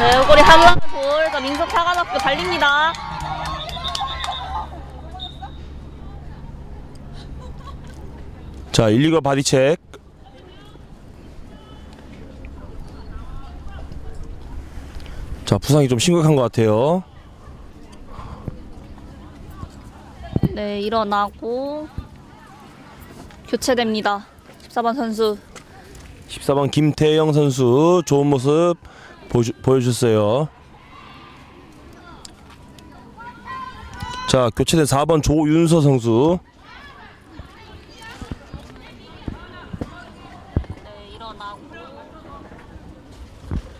네, 요거리 한라볼 자, 민석 사관학교 달립니다. 자, 1, 2가 바디 체크. 자, 부상이 좀 심각한 것 같아요. 네, 일어나고 교체됩니다. 14번 선수. 14번 김태영 선수 좋은 모습 보여주, 보여줬어요. 자, 교체된 4번 조윤서 선수. 네, 일어나고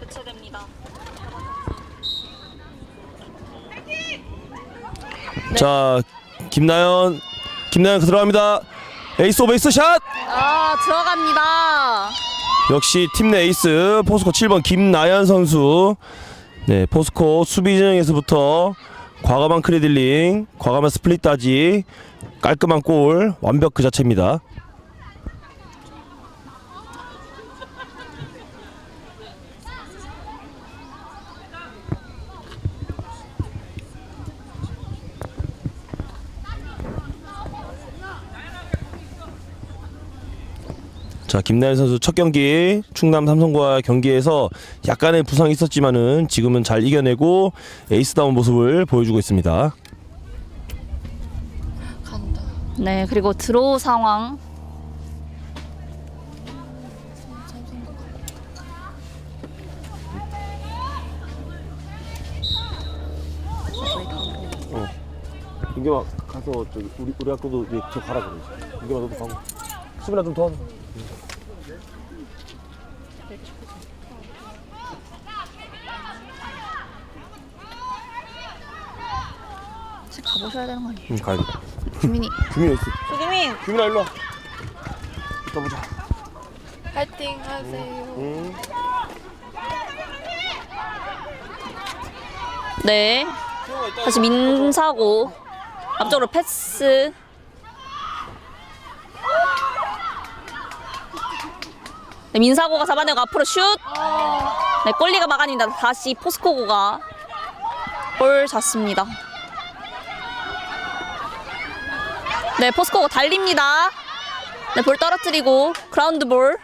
교체됩니다. 자, 김나연, 김나연 들어갑니다. 에이스 오브 에이스 샷! 아, 들어갑니다. 역시 팀 내 에이스 포스코 7번 김나연 선수. 네, 포스코 수비 진영에서부터 과감한 크리들링, 과감한 스플릿 따지, 깔끔한 골, 완벽 그 자체입니다. 자 김나연 선수 첫 경기 충남 삼성과 경기에서 약간의 부상이 있었지만은 지금은 잘 이겨내고 에이스다운 모습을 보여주고 있습니다. 네, 그리고 드로우 상황. 민경아 가서 저기 우리 우리 학교도 이제 저 가라 그러지. 민경아 너도 가고. 수빈아 좀 도와줘. 지금 가보셔야 되는 거 아니에요? 응 가야 돼. 규민이. 규민이 있어. 조규민! 규민아 일로 와. 이따 보자. 파이팅 하세요. 응. 네. 다시 민사고. 앞쪽으로 패스. 네, 민사고가 잡아내고 앞으로 슛. 네, 골리가 막아냅니다. 다시 포스코고가 볼 잡습니다. 네, 포스코고 달립니다. 네, 볼 떨어뜨리고 그라운드 볼.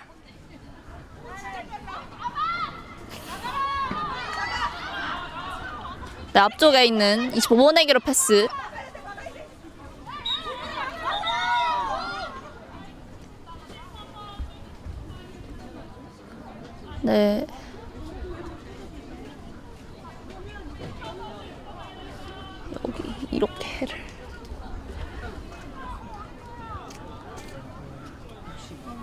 네, 앞쪽에 있는 25번에게로 패스. 네. 여기 이렇게를.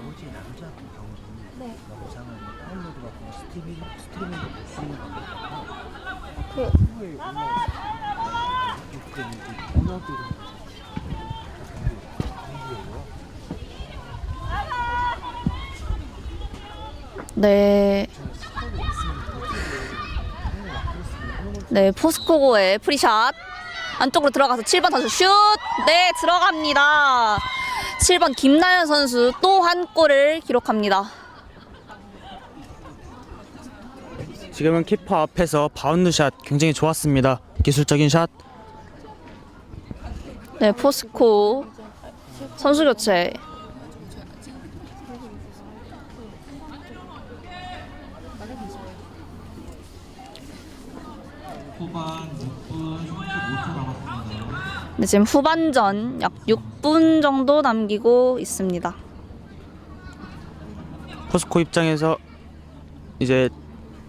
어제 남자 경기 네. 영상을 뭐 다운로드 받거나 스트리밍 스트리밍도 볼 수 있는 겁니다. 그 후에 올라왔어요. 그 이제 고등학교도 네. 네, 포스코고의 프리샷. 안쪽으로 들어가서 7번 선수 슛! 네, 들어갑니다. 7번 김나연 선수 또 한 골을 기록합니다. 지금은 키퍼 앞에서 바운드 샷 굉장히 좋았습니다. 기술적인 샷. 네, 포스코 선수 교체. 후반 6분 35초 남았습니다. 네, 지금 후반전 약 6분 정도 남기고 있습니다. 포스코 입장에서 이제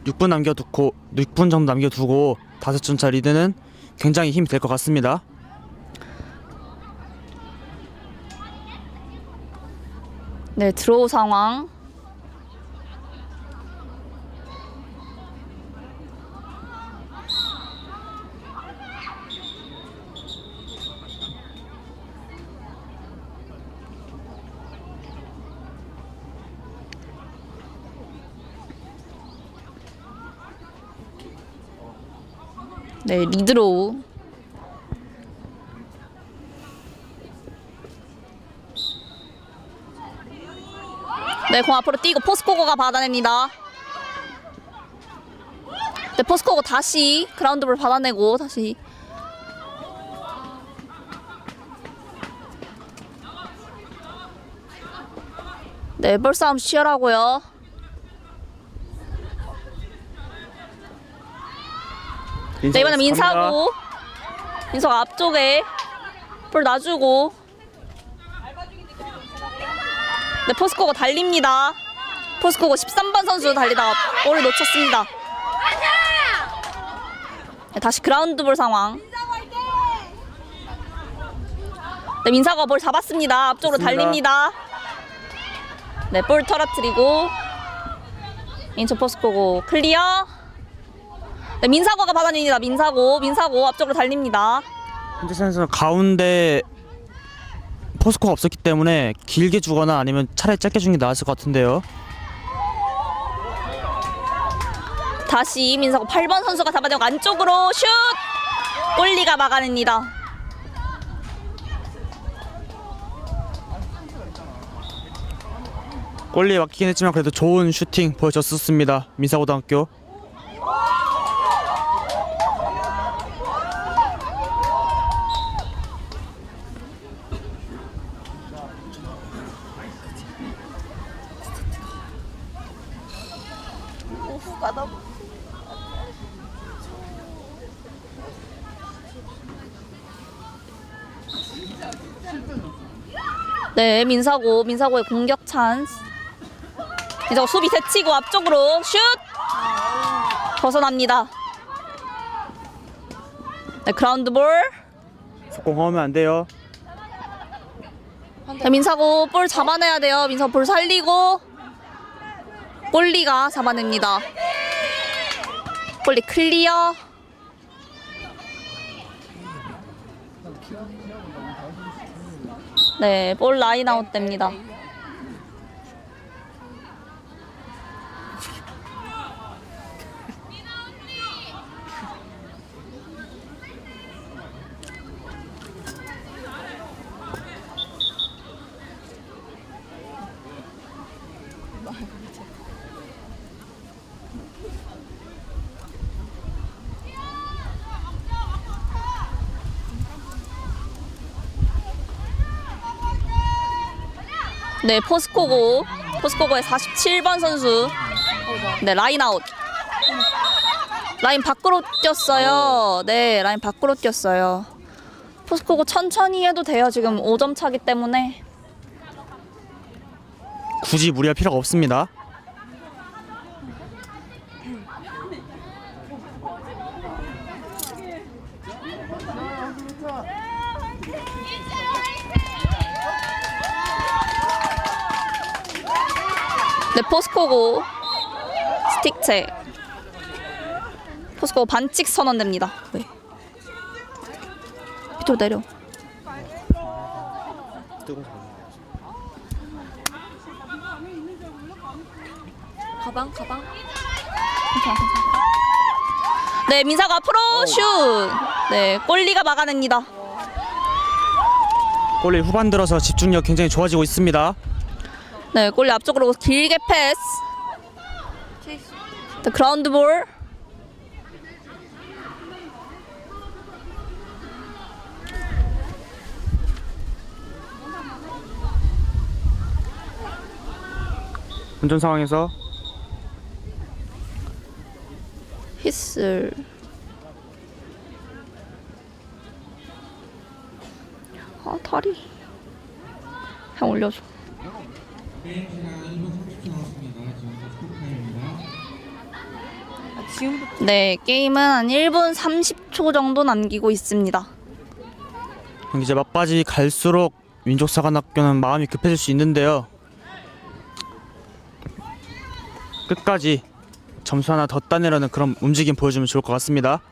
6분 남겨두고 6분 정도 남겨두고 다섯 점차 리드는 굉장히 힘이 될 것 같습니다. 네, 드로우 상황. 네, 리드로우. 네, 공 앞으로 뛰고 포스코고가 받아냅니다. 네, 포스코고 다시 그라운드볼 받아내고 다시 네, 볼 싸움 치열하고요. 네, 이번엔 민사고. 민서가 앞쪽에 볼 놔주고. 네, 포스코가 달립니다. 포스코고 13번 선수 달리다가 볼을 놓쳤습니다. 네, 다시 그라운드 볼 상황. 네, 민사가 볼 잡았습니다. 앞쪽으로 좋습니다. 달립니다. 네, 볼 떨어뜨리고 인천 포스코고 클리어. 네, 민사고가 받아냅니다. 민사고, 민사고 앞쪽으로 달립니다. 현재 선수는 가운데 포스코가 없었기 때문에 길게 주거나 아니면 차라리 짧게 주는 게 나았을 것 같은데요. 다시 민사고 8번 선수가 잡아내고 안쪽으로 슛! 골리가 막아냅니다. 골리에 막히긴 했지만 그래도 좋은 슈팅 보여줬었습니다. 민사고등학교. 네, 민사고, 민사고의 공격 찬스. 민사고 수비 제치고 앞쪽으로 슛! 벗어납니다. 네, 그라운드 볼. 속공하면 안 돼요. 네, 민사고 볼 잡아내야 돼요. 민사고 볼 살리고 골리가 잡아냅니다. 골리 클리어. 네, 볼 라인 아웃 됩니다. 네, 포스코고. 포스코고의 47번 선수. 네, 라인 아웃. 라인 밖으로 뛰었어요. 네, 라인 밖으로 뛰었어요. 포스코고 천천히 해도 돼요. 지금 5점 차기 때문에. 굳이 무리할 필요가 없습니다. 포스코고 스틱체. 포스코 반칙 선언됩니다. 네. 밑으로 내려. 가방 가방. 괜찮아, 괜찮아. 네, 민사가 앞으로 슛. 네, 골리가 막아냅니다. 골리 후반 들어서 집중력 굉장히 좋아지고 있습니다. 네, 골리 앞쪽으로 길게 패스. 네, 그라운드 볼. 운전 상황에서 히슬. 아, 다리. 그냥 올려줘. 게임 시간 1분 30초 남았습니다. 지금부터 스톱타임입니다. 아, 네, 게임은 한 1분 30초 정도 남기고 있습니다. 이제 막바지 갈수록 민족사관학교는 마음이 급해질 수 있는데요. 끝까지 점수 하나 더 따내려는 그런 움직임 보여주면 좋을 것 같습니다.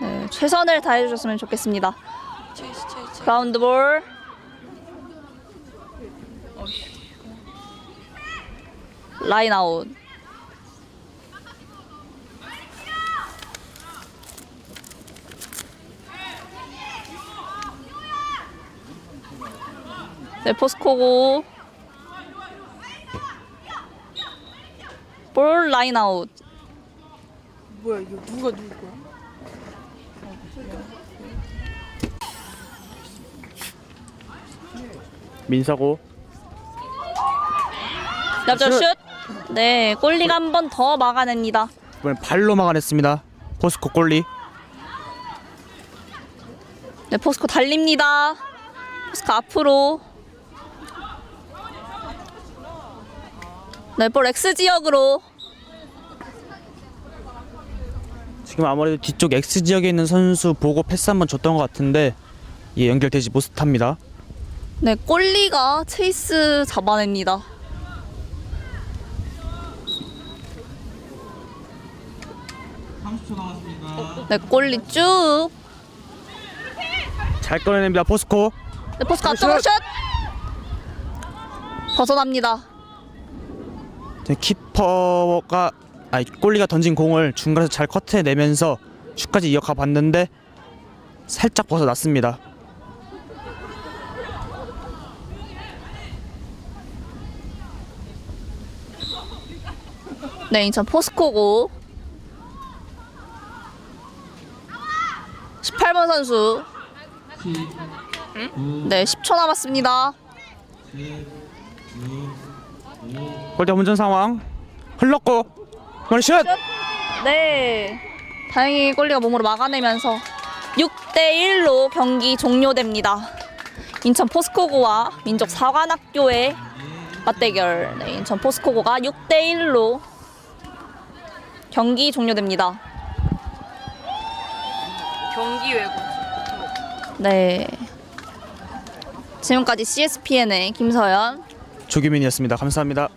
네, 최선을 다해 주셨으면 좋겠습니다. 그라운드 볼. 라인 아웃. 네, 포스코고. 볼 라인 아웃. 뭐야 이거 누가 누구 거야? 민사고 옆절 슛. 네, 골리가 한 번 더 막아냅니다. 이번엔 발로 막아냈습니다. 포스코 골리. 네, 포스코 달립니다. 포스코 앞으로. 네, 볼 X 지역으로. 지금 아무래도 뒤쪽 X 지역에 있는 선수 보고 패스 한번 줬던 것 같은데 이게 연결되지 못합니다. 네, 골리가 체이스 잡아냅니다. 네, 골리 쭉. 잘 꺼내냅니다. 포스코. 네, 포스코 앞쪽으로 슛. 벗어납니다. 네, 키퍼가 아니 골리가 던진 공을 중간에서 잘 커트해내면서 슛까지 이어가 봤는데 살짝 벗어났습니다. 네, 인천 포스코고. 18번 선수. 네, 10초 남았습니다. 골대 혼전 상황 흘렀고 머리 슛. 네. 다행히 골리가 몸으로 막아내면서 6대 1로 경기 종료됩니다. 인천 포스코고와 민족 사관학교의 맞대결. 네, 인천 포스코고가 6대 1로 경기 종료됩니다. 경기 외고. 네. 지금까지 CSPN의 김서연 조규민이었습니다. 감사합니다.